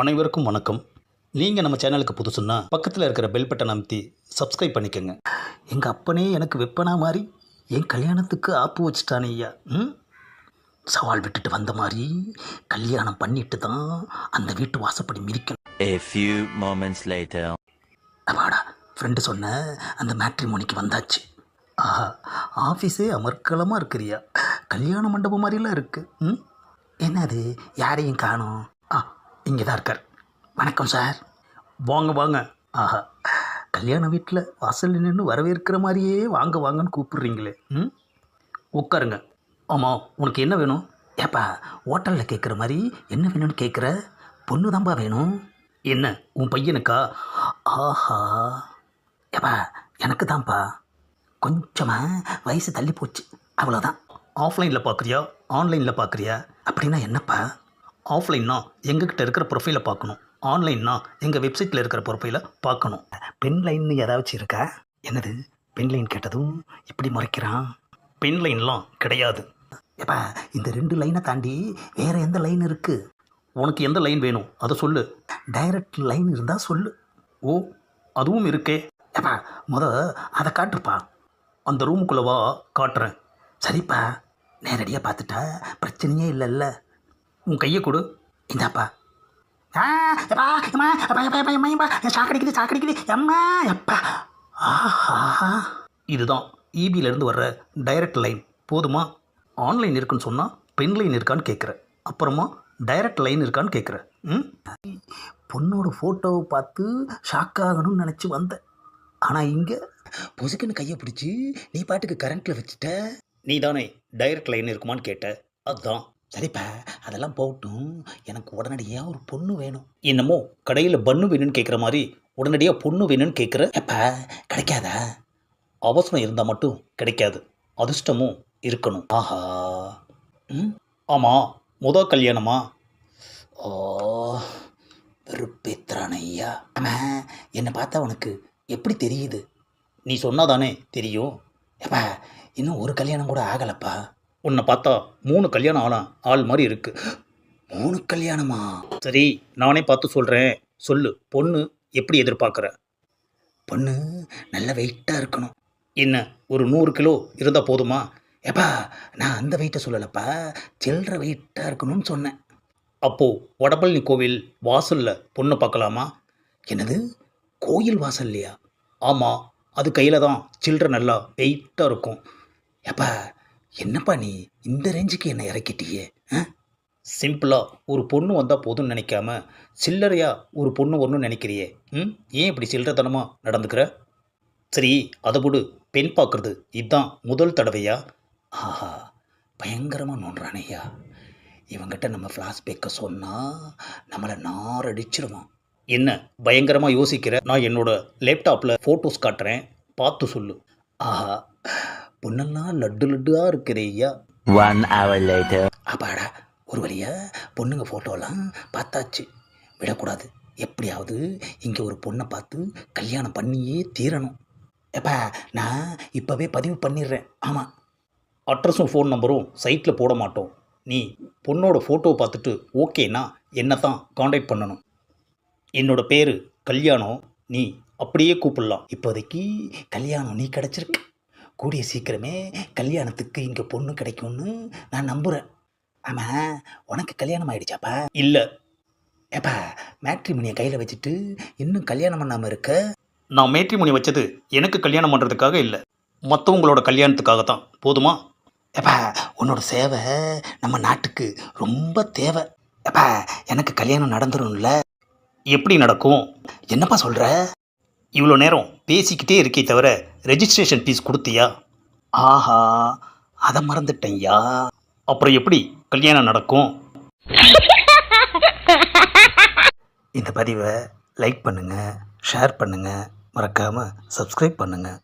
அனைவருக்கும் வணக்கம். நீங்கள் நம்ம சேனலுக்கு புதுசுன்னா பக்கத்தில் இருக்கிற பெல் பட்டன் அமைத்தி சப்ஸ்கிரைப் பண்ணிக்கோங்க. எங்கள் அப்பனே எனக்கு வெப்பனா மாதிரி என் கல்யாணத்துக்கு ஆப்பு வச்சுட்டானே ஐயா. ம்? சவால் விட்டுட்டு வந்த மாதிரி கல்யாணம் பண்ணிட்டு தான் அந்த வீட்டு வாசப்படி மிதிக்கணும். A few moments later. அப்பாடா ஃப்ரெண்டு சொன்ன அந்த மேட்ரிமோனிக்கு வந்தாச்சு. ஆஹா ஆஃபீஸே அமர்க்கலமாக இருக்கிறியா. கல்யாண மண்டபம் மாதிரிலாம் இருக்கு. ம்? என்னது யாரையும் காணோம்? இங்கே தான் இருக்கார். வணக்கம் சார். வாங்க வாங்க. ஆஹா. கல்யாண வீட்டில் வாசல் நின்று வரவேற்கிற மாதிரியே வாங்க வாங்கன்னு கூப்பிடுறீங்களே. ம்? உட்காருங்க. ஆமாம் உனக்கு என்ன வேணும்? ஏப்பா ஹோட்டலில் கேட்குற மாதிரி என்ன வேணும்னு கேட்குற பொண்ணு தான்ப்பா வேணும். என்ன உன் பையனுக்கா? ஆஹா. ஏப்பா எனக்கு தான்ப்பா கொஞ்சமாக வயசு தள்ளி போச்சு. அவ்வளோதான் ஆஃப்லைனில் பார்க்குறியா ஆன்லைனில் பார்க்குறியா அப்படின்னா என்னப்பா? ஆஃப்லைன்னா எங்ககிட்ட இருக்கிற ப்ரொஃபைலை பார்க்கணும். ஆன்லைன்னா எங்கள் வெப்சைட்டில் இருக்கிற ப்ரொஃபைலை பார்க்கணும். பென் லைன்னு ஏதாச்சும் இருக்கா? என்னது? பென் லைன் கேட்டதும் இப்படி முறைக்கிறான். பென் லைன்லாம் கிடையாது. ஏப்பா இந்த ரெண்டு லைனை தாண்டி வேற எந்த லைன் இருக்கு? உனக்கு எந்த லைன் வேணும்? அதை சொல்லு. டைரக்ட் லைன் இருந்தால் சொல்லு. ஓ அதுவும் இருக்கே. ஏப்பா முத அதை காட்டுப்பா. அந்த ரூமுக்குள்ளே வா காட்டுறேன். சரிப்பா. நேரடியாக பார்த்துட்டா பிரச்சனையே இல்லைல்ல. உன் கையை கொடு. இந்தாப்பா. எம்மா, சாக்கடிக்குது சாக்கடிக்குது. எம்மா எப்பா ஆஹா. இதுதான் இபியிலேருந்து வர்ற டைரக்ட் லைன் போதுமா? ஆன்லைன் இருக்குன்னு சொன்னால் பெண் லைன் இருக்கான்னு கேட்குற அப்புறமா டைரக்ட் லைன் இருக்கான்னு கேட்குற ம்? பொண்ணோட ஃபோட்டோவை பார்த்து ஷாக் ஆகணும்னு நினச்சி வந்தேன் ஆனால் இங்கே பொசுக்குன்னு கையை பிடிச்சி நீ பாட்டுக்கு கரண்ட்டில் வச்சுட்ட. நீ தானே டைரக்ட் லைன் இருக்குமான்னு கேட்ட. அதுதான் சரிப்பா அதெல்லாம் போகட்டும். எனக்கு உடனடியாக ஒரு பொண்ணு வேணும். என்னமோ கடையில் பண்ணு வேணும்னு கேட்குற மாதிரி உடனடியாக பொண்ணு வேணும்னு கேட்குற எப்பா கிடைக்காதா? அவசரம் இருந்தால் மட்டும் கிடைக்காது. அதிர்ஷ்டமும் இருக்கணும். ஆஹா. ம்? ஆமாம் முத கல்யாணமா? ஓ வெறுப்பேத்துறான் ஐயா. ஆமாம் என்னை பார்த்தா உனக்கு எப்படி தெரியுது? நீ சொன்னாதானே தெரியும். எப்பா இன்னும் ஒரு கல்யாணம் கூட ஆகலப்பா. உன்னை பார்த்தா மூணு கல்யாணம் ஆனா ஆள் மாதிரி இருக்கு. மூணு கல்யாணமா? சரி நானே பார்த்து சொல்கிறேன் சொல்லு பொண்ணு எப்படி எதிர்பார்க்குற? பொண்ணு நல்ல வெயிட்டாக இருக்கணும். என்ன ஒரு நூறு கிலோ இருந்தால் போதுமா? ஏப்பா நான் அந்த வெயிட்டை சொல்லலப்பா. சில்லற வெயிட்டாக இருக்கணும்னு சொன்னேன். அப்போது வடபழனி கோவில் வாசலில் பொண்ணு பார்க்கலாமா? என்னது? கோயில் வாசல்லையா? ஆமாம் அது கையில் தான் சில்லற நல்லா வெயிட்டாக இருக்கும். ஏப்பா என்னப்பா நீ? இந்த ரேஞ்சுக்கு என்னை இறக்கிட்டியே சிம்பிளாக ஒரு பொண்ணு வந்தால் போதும்னு நினைக்காம சில்லறையாக ஒரு பொண்ணு வரணும்னு நினைக்கிறியே ம்? ஏன் இப்படி சில்லறத்தனமாக நடந்துக்கிற? சரி அதை போடு பெண் பார்க்குறது இதுதான் முதல் தடவையா? ஆஹா பயங்கரமாக நோண்டுறானேயா இவங்கிட்ட நம்ம ஃப்ளாஷ்பேக்கை சொன்னால் நம்மளை நாரடிச்சிருவான். என்ன பயங்கரமாக யோசிக்கிற? நான் என்னோட லேப்டாப்பில் ஃபோட்டோஸ் காட்டுறேன் பார்த்து சொல்லு. ஆஹா பொண்ணெல்லாம் லட்டு லட்டுவாக இருக்கிறேய்யா. One hour later. அப்பாடா ஒரு வழியா பொண்ணுங்க ஃபோட்டோலாம் பார்த்தாச்சு. விடக்கூடாது. எப்படியாவது இங்கே ஒரு பொண்ணை பார்த்து கல்யாணம் பண்ணியே தீரணும். எப்பா நான் இப்போவே பதிவு பண்ணிடுறேன். ஆமாம் அட்ரஸும் ஃபோன் நம்பரும் சைட்டில் போட மாட்டோம். நீ பொண்ணோட ஃபோட்டோவை பார்த்துட்டு ஓகேனா என்ன தான் காண்டாக்ட் பண்ணணும். என்னோட பேர் கல்யாணம் நீ அப்படியே கூப்பிடலாம். இப்போதைக்கு கல்யாணம் நீ கிடச்சிருக்க. கூடிய சீக்கிரமே கல்யாணத்துக்கு இங்கே பொண்ணு கிடைக்கும்னு நான் நம்புகிறேன் ஆமாம் உனக்கு கல்யாணம் ஆயிடுச்சாப்பா? இல்லை. ஏப்பா மேட்ரிமணியை கையில் வச்சுட்டு இன்னும் கல்யாணம் பண்ணாமல் இருக்க? நான் மேட்ரிமணி வச்சது எனக்கு கல்யாணம் பண்ணுறதுக்காக இல்லை. மற்றவங்களோட கல்யாணத்துக்காக தான் போதுமா? ஏப்பா உன்னோட சேவை நம்ம நாட்டுக்கு ரொம்ப தேவை. ஏப்பா எனக்கு கல்யாணம் நடந்துரும்ல? எப்படி நடக்கும்? என்னப்பா சொல்கிற இவ்வளோ நேரம் பேசிக்கிட்டே இருக்கே தவிர ரெஜிஸ்ட்ரேஷன் ஃபீஸ் கொடுத்தியா? ஆஹா அதை மறந்துட்டேன்யா. அப்புறம் எப்படி கல்யாணம் நடக்கும்? இந்த பதிவை லைக் பண்ணுங்கள் ஷேர் பண்ணுங்கள் மறக்காமல் சப்ஸ்கிரைப் பண்ணுங்கள்